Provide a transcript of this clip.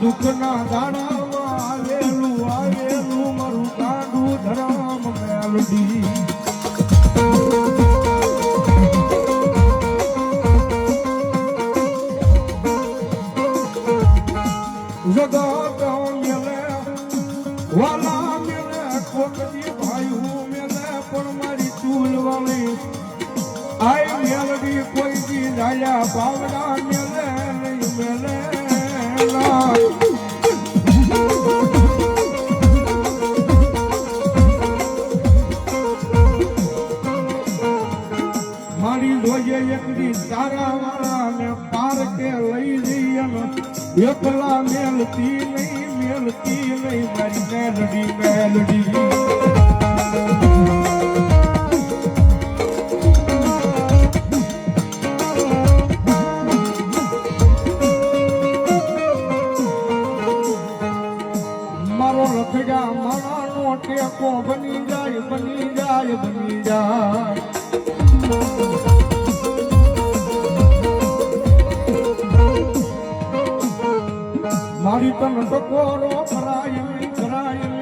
દુઃખના દાડામાં આવેલું આવેલું મારું કાંડું ધરમ મેલડી. કોઈ મેલે વાલા મેલે. મારી જોઈએ એકડી તારા વાળા ને પાર લઈ જઈએ એકલા મેલતી નહીં મેલતી નહીં, મારી મેલડી મેલડી. મારો લખડા માણાનો ટેકો બની જાય બની જાય બની જાય. મારી તન ટકોરો કરાય કરાય